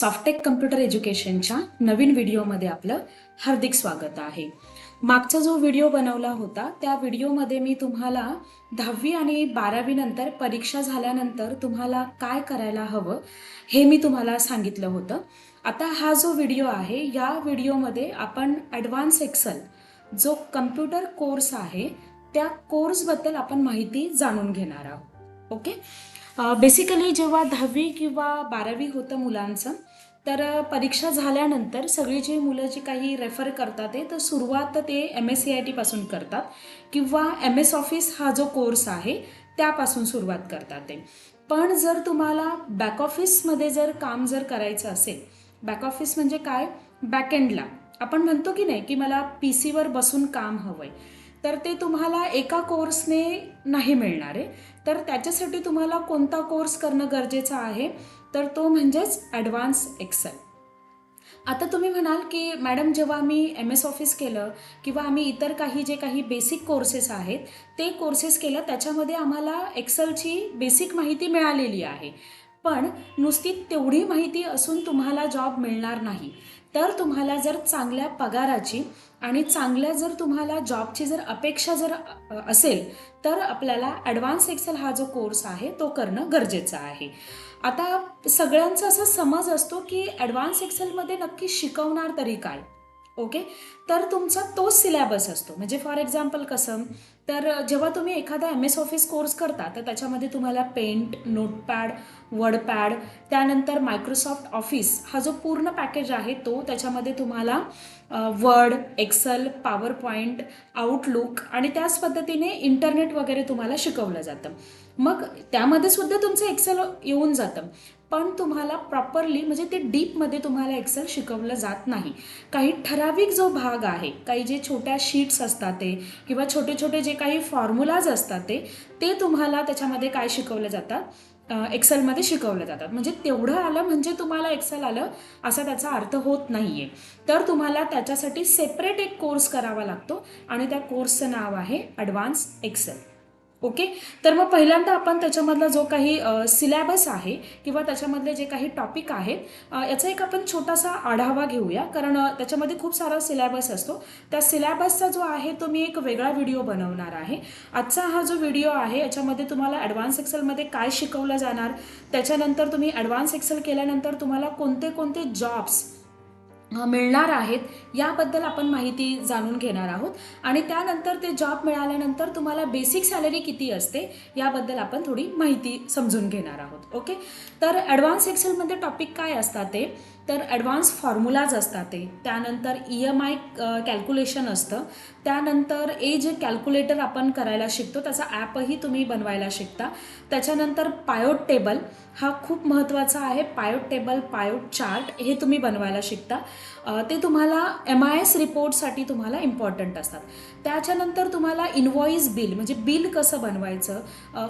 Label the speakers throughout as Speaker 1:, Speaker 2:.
Speaker 1: Softech computer एज्युकेशनच्या नवीन व्हिडिओमध्ये आपलं हार्दिक स्वागत आहे. मागचा जो व्हिडिओ बनवला होता त्या व्हिडिओमध्ये मी तुम्हाला दहावी आणि बारावी नंतर परीक्षा झाल्यानंतर तुम्हाला काय करायला हवं हे मी तुम्हाला सांगितलं होतं. आता हा जो व्हिडिओ आहे या व्हिडिओमध्ये आपण ॲडव्हान्स एक्सल जो कम्प्युटर कोर्स आहे त्या कोर्सबद्दल आपण माहिती जाणून घेणार आहोत. ओके बेसिकली जेव्हा दहावी किंवा बारावी होतं मुलांचं तर परीक्षा झाल्यानंतर सगळी जी मुलं जी काही रेफर करतात ते तर सुरुवात ते एम एस सी आय टीपासून करतात किंवा एम एस ऑफिस हा जो कोर्स आहे त्यापासून सुरुवात करतात ते. पण जर तुम्हाला बॅक ऑफिसमध्ये जर काम जर करायचं असेल बॅक ऑफिस म्हणजे काय? बॅकएंडला आपण म्हणतो की नाही की मला पी सीवर बसून काम हवं आहे तर ते तुम्हाला एका कोर्सने नाही मिळणार आहे. तर त्याच्यासाठी तुम्हाला कोणता कोर्स करणं गरजेचं आहे? तर तो म्हणजेच ॲडव्हान्स एक्सेल. आता तुम्ही म्हणाल की मॅडम जेव्हा आम्ही एम एस ऑफिस केलं किंवा आम्ही इतर काही जे काही बेसिक कोर्सेस आहेत ते कोर्सेस केलं त्याच्यामध्ये आम्हाला एक्सेलची बेसिक माहिती मिळालेली आहे. पण नुसती तेवढी माहिती असून तुम्हाला जॉब मिळणार नाही. तर तुम्हाला जर चांगल्या पगाराची आणि चांगल्या जर तुम्हाला जॉबची जर अपेक्षा जर असेल तर आपल्याला ॲडव्हान्स एक्सेल हा जो कोर्स आहे तो करणं गरजेचं आहे. आता सगळ्यांचा असा समज असतो की ॲडव्हान्स एक्सेलमध्ये नक्की शिकवणार तरी काय? ओके? तर तुमचा तोच सिलॅबस असतो. म्हणजे फॉर एक्झाम्पल कसं तर जेव्हा तुम्ही एखादा एम एस ऑफिस कोर्स करता तर त्याच्यामध्ये तुम्हाला पेंट नोटपॅड वर्डपॅड त्यानंतर मायक्रोसॉफ्ट ऑफिस हा जो पूर्ण पॅकेज आहे तो त्याच्यामध्ये तुम्हाला Word Excel PowerPoint Outlook आणि त्याच पद्धतीने इंटरनेट वगैरे तुम्हाला शिकवलं जातं. मग त्यामध्ये सुद्धा तुमचं एक्सेल येऊन जातं. पण तुम्हाला प्रॉपरली म्हणजे ते डीपमध्ये तुम्हाला एक्सेल शिकवलं जात नाही. काही ठराविक जो भाग आहे काही जे छोट्या शीट्स असतात ते किंवा छोटे छोटे जे काही फॉर्म्युलाज असतात ते ते तुम्हाला त्याच्यामध्ये काय शिकवलं जातात एक्सेलमध्ये शिकवलं जातात म्हणजे तेवढं आलं म्हणजे तुम्हाला एक्सेल आलं असा त्याचा अर्थ होत नाही आहे तर तुम्हाला त्याच्यासाठी सेपरेट एक कोर्स करावा लागतो आणि त्या कोर्सचं नाव आहे ॲडव्हान्स एक्सेल ओके? तर मग पहिल्यांदा आपण त्याच्यामधला जो काही सिलॅबस आहे किंवा त्याच्यामधले जे काही टॉपिक आहेत याचा एक आपण छोटासा आढावा घेऊया. कारण त्याच्यामध्ये खूप सारा सिलॅबस असतो. त्या सिलॅबसचा जो आहे तो मी एक वेगळा व्हिडिओ बनवणार आहे. आजचा हा जो व्हिडिओ आहे याच्यामध्ये तुम्हाला ॲडव्हान्स एक्सेलमध्ये काय शिकवलं जाणार? त्याच्यानंतर तुम्ही ॲडव्हान्स एक्सेल केल्यानंतर तुम्हाला कोणते कोणते जॉब्स मिळणार आहेत याबद्दल आपण माहिती जाणून घेणार आहोत. आणि त्यानंतर ते जॉब मिळाल्यानंतर तुम्हाला बेसिक सॅलरी किती असते याबद्दल आपण थोडी माहिती समजून घेणार आहोत. ओके तर ॲडव्हान्स एक्सेलमध्ये टॉपिक काय असतात ते? तर ॲडव्हान्स फॉर्म्युलाज असतात ते. त्यानंतर ई एम आय कॅल्क्युलेशन असतं. त्यानंतर एज कॅल्क्युलेटर आपण करायला शिकतो त्याचा ॲपही तुम्ही बनवायला शिकता. त्याच्यानंतर पायोट टेबल हा खूप महत्त्वाचा आहे. पायोट टेबल पायोट चार्ट हे तुम्ही बनवायला शिकता. ते तुम्हाला एम आय एस रिपोर्टसाठी तुम्हाला इम्पॉर्टंट असतात. त्याच्यानंतर तुम्हाला इनवॉईस बिल म्हणजे बिल कसं बनवायचं?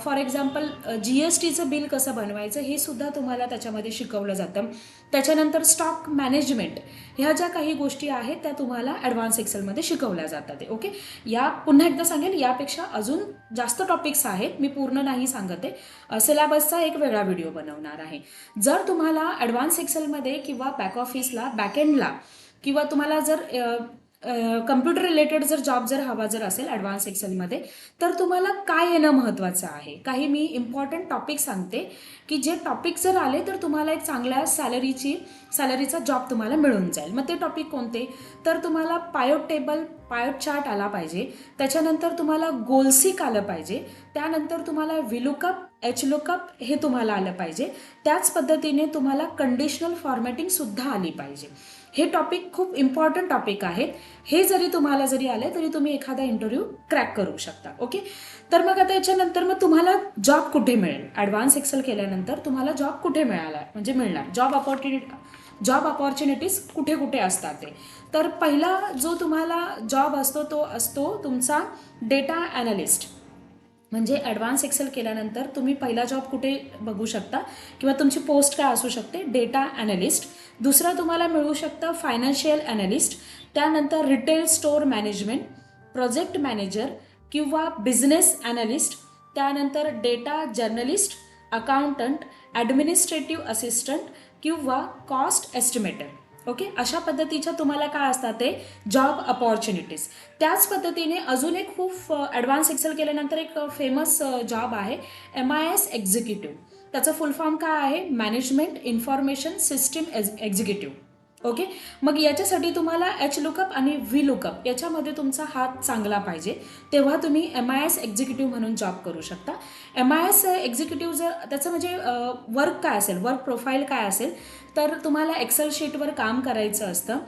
Speaker 1: फॉर एक्झाम्पल जी एस टीचं बिल कसं बनवायचं? हे सुद्धा तुम्हाला त्याच्यामध्ये शिकवलं जातं. त्याच्यानंतर स्टॉक मॅनेजमेंट ह्या ज्या काही गोष्टी आहेत त्या तुम्हाला ॲडव्हान्स एक्सेलमध्ये शिकवल्या जातात ओके या पुन्हा एकदा सांगेल यापेक्षा अजून जास्त टॉपिक्स आहेत मी पूर्ण नाही सांगत आहे. सिलेबसचा एक वेगळा व्हिडिओ बनवणार आहे. जर तुम्हाला ॲडव्हान्स एक्सेलमध्ये किंवा बॅक ऑफिसला बॅकएंडला किंवा तुम्हाला जर कम्प्युटर रिलेटेड जर जॉब जर हवा जर असेल ॲडव्हान्स एक्सेलमध्ये तर तुम्हाला काय येणं महत्त्वाचं आहे? काही मी इम्पॉर्टंट टॉपिक सांगते की जे टॉपिक जर आले तर तुम्हाला एक चांगल्या सॅलरीची सॅलरीचा जॉब तुम्हाला मिळून जाईल. मग ते टॉपिक कोणते? तर तुम्हाला पायोट टेबल पायोट चार्ट आला पाहिजे. त्याच्यानंतर तुम्हाला गोलसिक आलं पाहिजे. त्यानंतर तुम्हाला विलुकअप एच लुकअप हे तुम्हाला आलं पाहिजे. त्याच पद्धतीने तुम्हाला कंडिशनल फॉर्मॅटिंगसुद्धा आली पाहिजे. हे टॉपिक खूप इम्पॉर्टंट टॉपिक आहेत. हे जरी तुम्हाला जरी आले तरी तुम्ही एखादा इंटरव्ह्यू क्रॅक करू शकता ओके तर मग आता याच्यानंतर मग तुम्हाला जॉब कुठे मिळेल? ॲडव्हान्स एक्सेल केल्यानंतर तुम्हाला जॉब कुठे मिळाला म्हणजे मिळणार? जॉब अपॉर्च्युनिटी जॉब अपॉर्च्युनिटीज कुठे कुठे असतात ते? तर पहिला जो तुम्हाला जॉब असतो तो असतो तुमचा डेटा ॲनालिस्ट म्हणजे ॲडव्हान्स एक्सेल केल्यानंतर तुम्ही पहिला जॉब कुठे बघू शकता? किंवा तुमची पोस्ट काय असू शकते? डेटा ॲनालिस्ट दुसरा तुम्हाला मिळू शकतं फायनान्शियल ॲनालिस्ट त्यानंतर retail store management project manager किंवा बिझनेस ॲनालिस्ट त्यानंतर data journalist accountant administrative assistant किंवा कॉस्ट एस्टिमेटर ओके अशा पद्धतीच्या तुम्हाला काय असतात ते? जॉब अपॉर्च्युनिटीज त्याच पद्धतीने अजून एक खूप ॲडव्हान्स एक्सेल केल्यानंतर एक फेमस जॉब आहे. एम आय एस एक्झिक्युटिव्ह त्याचं फुल फॉर्म काय आहे? Management information system as executive okay मग याच्यासाठी तुम्हाला एच लुकअप आणि व्ही लुकअप याच्यामध्ये तुमचा हात चांगला पाहिजे. तेव्हा तुम्ही एम आय एस एक्झिक्युटिव्ह म्हणून जॉब करू शकता. एम आय एस एक्झिक्युटिव्ह जर त्याचं म्हणजे वर्क काय असेल? वर्क प्रोफाईल काय असेल? तर तुम्हाला एक्सेल शीटवर काम करायचं असतं.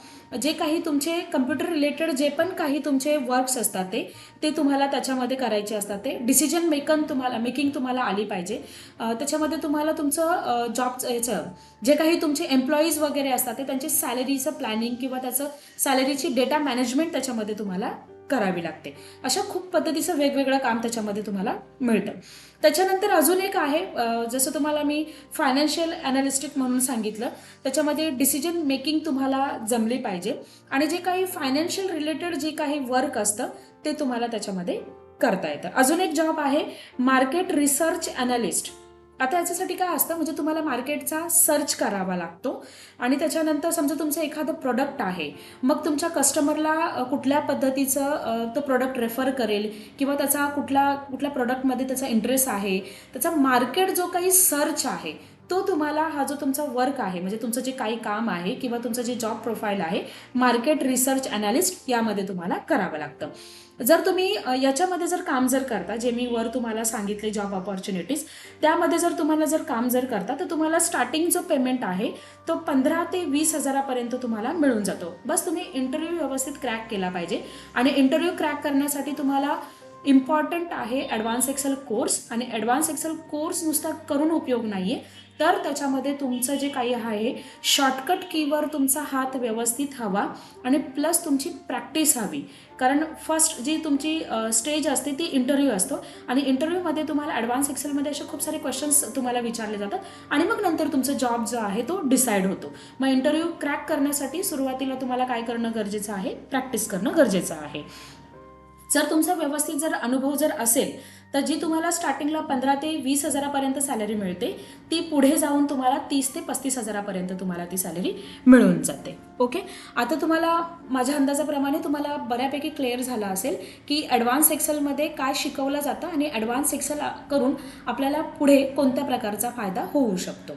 Speaker 1: जे काही तुमचे कम्प्युटर रिलेटेड जे पण काही तुमचे वर्क्स असतात ते ते तुम्हाला त्याच्यामध्ये करायचे असतात. ते डिसिजन मेकन तुम्हाला मेकिंग तुम्हाला आली पाहिजे. त्याच्यामध्ये तुम्हाला तुमचं जॉब याचं जे काही तुमचे एम्प्लॉईज वगैरे असतात ते त्यांचे सॅलरीचं प्लॅनिंग किंवा त्याचं सॅलरीची डेटा मॅनेजमेंट त्याच्यामध्ये तुम्हाला करावी लागते. अशा खूप पद्धतीचं वेगवेगळं काम त्याच्यामध्ये तुम्हाला मिळतं. त्याच्यानंतर अजून एक आहे जसं तुम्हाला मी फायनान्शियल अनालिस्टिक म्हणून सांगितलं त्याच्यामध्ये डिसिजन मेकिंग तुम्हाला जमली पाहिजे आणि जे काही फायनान्शियल रिलेटेड जे काही वर्क असतं ते तुम्हाला त्याच्यामध्ये करता येतं. अजून एक जॉब आहे मार्केट रिसर्च अनालिस्ट आता याच्यासाठी काय असतं? म्हणजे तुम्हाला मार्केटचा सर्च करावा लागतो आणि त्याच्यानंतर समजा तुमचं एखादं प्रोडक्ट आहे मग तुमच्या कस्टमरला कुठल्या पद्धतीचं तो प्रोडक्ट रेफर करेल किंवा त्याचा कुठला कुठल्या प्रोडक्टमध्ये त्याचा इंटरेस्ट आहे त्याचा मार्केट जो काही सर्च आहे तो तुम्हाला हा जो तुमचा वर्क आहे म्हणजे तुमचं जे काही काम आहे किंवा तुमचं जे जॉब प्रोफाईल आहे मार्केट रिसर्च अनालिस्ट यामध्ये तुम्हाला करावं लागतं. जर तुम्ही याच्यामध्ये जर काम जर करता जे मी वर तुम्हाला सांगितले जॉब ऑपॉर्च्युनिटीज त्यामध्ये जर तुम्हाला जर काम जर करता तर तुम्हाला स्टार्टिंग जो पेमेंट आहे तो पंधरा ते वीस हजारापर्यंत तुम्हाला मिळून जातो. बस तुम्ही इंटरव्ह्यू व्यवस्थित क्रॅक केला पाहिजे आणि इंटरव्ह्यू क्रॅक करण्यासाठी तुम्हाला इम्पॉर्टंट आहे ॲडव्हान्स एक्सेल कोर्स आणि ॲडव्हान्स एक्सेल कोर्स नुसता करून उपयोग नाही आहे तर त्याच्यामध्ये तुमचं जे काही आहे शॉर्टकट कीवर तुमचा हात व्यवस्थित हवा आणि प्लस तुमची प्रॅक्टिस हवी. कारण फर्स्ट जी तुमची स्टेज असते ती इंटरव्ह्यू असतो आणि इंटरव्ह्यूमध्ये तुम्हाला ॲडव्हान्स एक्सेलमध्ये असे खूप सारे क्वेश्चन्स तुम्हाला विचारले जातात आणि मग नंतर तुमचा जॉब जो आहे तो डिसाईड होतो. मग इंटरव्ह्यू क्रॅक करण्यासाठी सुरुवातीला तुम्हाला काय करणं गरजेचं आहे? प्रॅक्टिस करणं गरजेचं आहे. जर तुमचा व्यवस्थित जर अनुभव जर असेल तर जी तुम्हाला स्टार्टिंगला पंधरा ते वीस हजारापर्यंत सॅलरी मिळते ती पुढे जाऊन तुम्हाला तीस ते पस्तीस हजारापर्यंत तुम्हाला ती सॅलरी मिळून जाते. ओके आता तुम्हाला माझ्या अंदाजाप्रमाणे तुम्हाला बऱ्यापैकी क्लिअर झालं असेल की ॲडव्हान्स एक्सेलमध्ये काय शिकवलं जातं आणि ॲडव्हान्स एक्सेल करून आपल्याला पुढे कोणत्या प्रकारचा फायदा होऊ शकतो.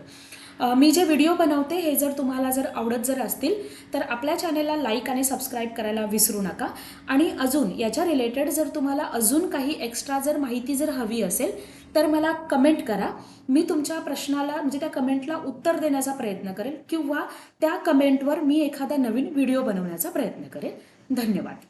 Speaker 1: मी जे व्हिडिओ बनवते हे जर तुम्हाला जर आवडत जर असतील तर आपल्या चॅनेलला लाईक आणि सबस्क्राईब करायला विसरू नका. आणि अजून याच्या रिलेटेड जर तुम्हाला अजून काही एक्स्ट्रा जर माहिती जर हवी असेल तर मला कमेंट करा. मी तुमच्या प्रश्नाला म्हणजे त्या कमेंटला उत्तर देण्याचा प्रयत्न करेल किंवा त्या कमेंटवर मी एखादा नवीन व्हिडिओ बनवण्याचा प्रयत्न करेन धन्यवाद.